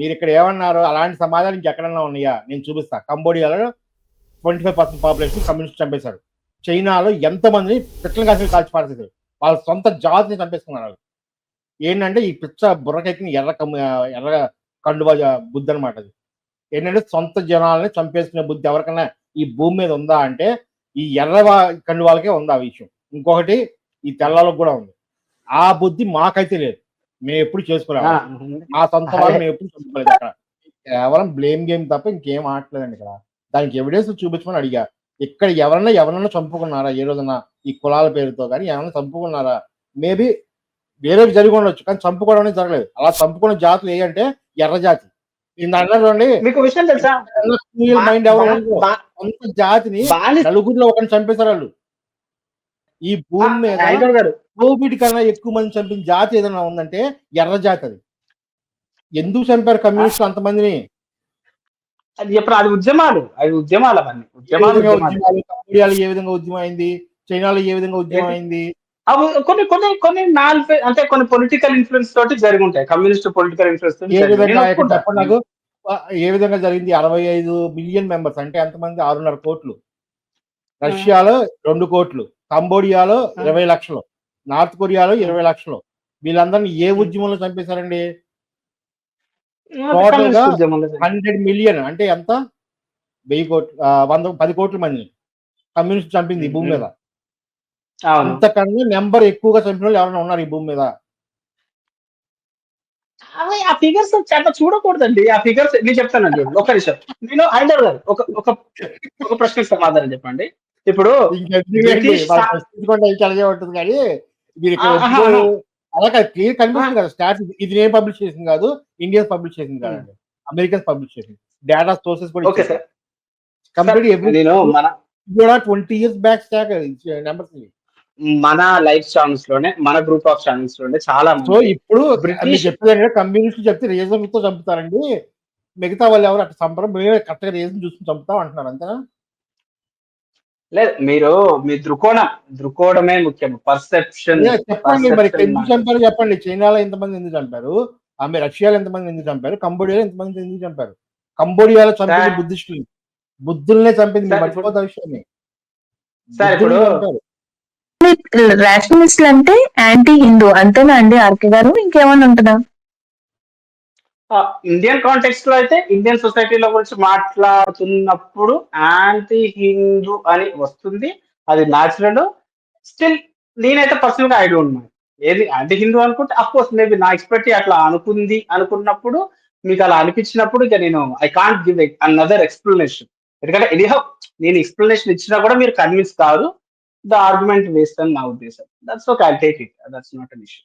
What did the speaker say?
మీరు ఇక్కడ ఏమన్నారు అలాంటి సమాజాలు ఇంకెక్కడన్నా ఉన్నాయా? నేను చూపిస్తా. కంబోడియాలో twenty five percent population communist చంపేశారు. చైనాలో ఎంతమందిని పిట్టలు కాసి కాల్చి పారేశారు వాళ్ళ సొంత జాతిని చంపేస్తున్నారు ఏంటంటే ఈ పిచ్చ బుర్రకెక్కిన ఎర్ర కమ్ ఎర్ర కండువా బుద్ధి అనమాట అది. ఏంటంటే సొంత జనాలని చంపేసుకునే బుద్ధి ఎవరికైనా ఈ భూమి మీద ఉందా అంటే ఈ ఎర్ర కండువాలకే ఉంది ఆ విషయం. ఇంకొకటి ఈ తెల్లాలకు కూడా ఉంది. ఆ బుద్ధి మాకైతే లేదు. మేము ఎప్పుడు చేసుకోలేము మా సొంత వాళ్ళు మేము ఎప్పుడు చంపుకోలేదు అక్కడ. కేవలం బ్లేమ్ గేమ్ తప్ప ఇంకేం ఆడలేదండి ఇక్కడ. దానికి ఎవిడెన్స్ చూపించమని అడిగా. ఇక్కడ ఎవరన్నా ఎవరన్నా చంపుకున్నారా? ఏ రోజున? ఈ కులాల పేరుతో కానీ ఎవరన్నా చంపుకున్నారా? మేబీ వేరే జరిగి ఉండొచ్చు కానీ చంపుకోవడం అనేది జరగలేదు. అలా చంపుకున్న జాతులు ఏ అంటే ఎర్ర జాతి. మీకు విషయం తెలుసా? మైండ్ ఎవరు జాతిని నలుగురిలో ఒకరిని చంపేశారు వాళ్ళు. ఈ భూమి మీద కోవిడ్ కన్నా ఎక్కువ మంది చంపిన జాతి ఏదైనా ఉందంటే ఎర్ర జాతి అది. ఎందుకు చంపారు కమ్యూనిస్టులు అంతమందిని? అది ఎప్పుడు అది ఉద్యమాలు అవి ఉద్యమాలు అవన్నీ. ఏ ఉద్యమాలు ఏ విధంగా ఉద్యమం అయింది చైనాలో ఏ విధంగా ఉద్యమం అయింది అవి కొన్ని కొన్ని కొన్ని నాలుగు అంటే కొన్ని పొలిటికల్ ఇన్ఫ్లుయెన్స్ తోటి జరిగి ఉంటాయి కమ్యూనిస్ట్ పొలిటికల్ ఇన్ఫ్లుయెన్స్ ఏ విధంగా జరిగింది? అరవై ఐదు మిలియన్ మెంబర్స్ అంటే ఎంతమంది ఆరున్నర కోట్లు. రష్యాలో రెండు కోట్లు. కంబోడియాలో. ఇరవై లక్షలు నార్త్ కొరియాలో ఇరవై లక్షలు. వీళ్ళందరినీ ఏ ఉద్యమంలో చంపేశారండి? ఉద్యమంలో జరిగింది. హండ్రెడ్ మిలియన్ అంటే ఎంత? వెయ్యి కోట్లు వంద పది కోట్ల మంది కమ్యూనిస్ట్ చంపింది ఈ భూమి మీద. అంతకన్నా నెంబర్ ఎక్కువగా చంపిన వాళ్ళు ఎవరైనా ఉన్నారు ఈ భూమి మీద? అవి ఆ ఫిగర్స్ చాలా చూడకూడదండి. ఆ ఫిగర్స్ నేను చెప్తానండి. ఒక నిమిషం. నేను హైదర్ గారు ఒక ఒక ప్రశ్నకు సమాధానం చెప్పండి. ఇప్పుడు అలాగే ఉంటుంది కానీ మీరు. అలా క్లియర్ కనిపిస్తుంది కదా స్టాట్స్ ఇది నేను పబ్లిష్ చేసింది కాదు ఇండియన్స్ పబ్లిష్ చేసింది కాదండి. అమెరికన్స్ పబ్లిష్ చేసింది. డేటా సోర్సెస్ కూడా కంప్లీట్ ఎవ్రీ కూడా twenty years back stack numbers మన లైఫ్ ఛానల్స్లోనే మన గ్రూప్ ఆఫ్ ఛానల్స్లోనే చాలా సో ఇప్పుడు చెప్పేదంటే కమ్యూనిస్ట్ చెప్తే రీజన్తో చంపుతారండి. మిగతా వాళ్ళు ఎవరు అట్లా మేమే కరెక్ట్ రీజన్ చూసుకుని చంపుతాం అంటున్నారు అంతేనా? లేదు మీరు మీ దృకోణం దృకోణమే ముఖ్యం పర్సెప్షన్ చెప్పండి మరి ఎందుకు చంపారు చెప్పండి చైనాలో ఎంతమంది ఎందుకు చంపారు? ఆమె రష్యాలో ఎంతమంది ఎందుకు చంపారు? కంబోడియాలో ఎంతమంది ఎందుకు చంపారు? కంబోడియాలో చంపింది. బుద్ధిస్టులు. బుద్ధుల్నే చంపింది మర్చిపోతా విషయాన్ని. సార్, ఇప్పుడు-. రాషనలిస్టులు అంటే యాంటీ హిందూ అంతేనా అండి ఆర్కే గారు? ఇంకేమైనా ఉంటుందా? ఇండియన్ కాంటెక్స్ట్లో అయితే ఇండియన్ సొసైటీలో గురించి మాట్లాడుతున్నప్పుడు యాంటీ హిందూ అని వస్తుంది. అది న్యాచురల్ స్టిల్ నేనైతే పర్సనల్గా ఐడియా ఉన్నాను ఏది యాంటీ హిందూ అనుకుంటే అఫ్కోర్స్ మేబీ నా ఎక్స్పెక్ట్ అట్లా అనుకుంది అనుకున్నప్పుడు మీకు అలా అనిపించినప్పుడు ఇక నేను I can't give another explanation ఎందుకంటే ఎనీహౌ నేను ఎక్స్ప్లెనేషన్ ఇచ్చినా కూడా మీరు కన్విన్స్ కాదు ద ఆర్గ్యుమెంట్ వేస్ట్ అని నా ఉద్దేశం. That's okay I take it that's not an issue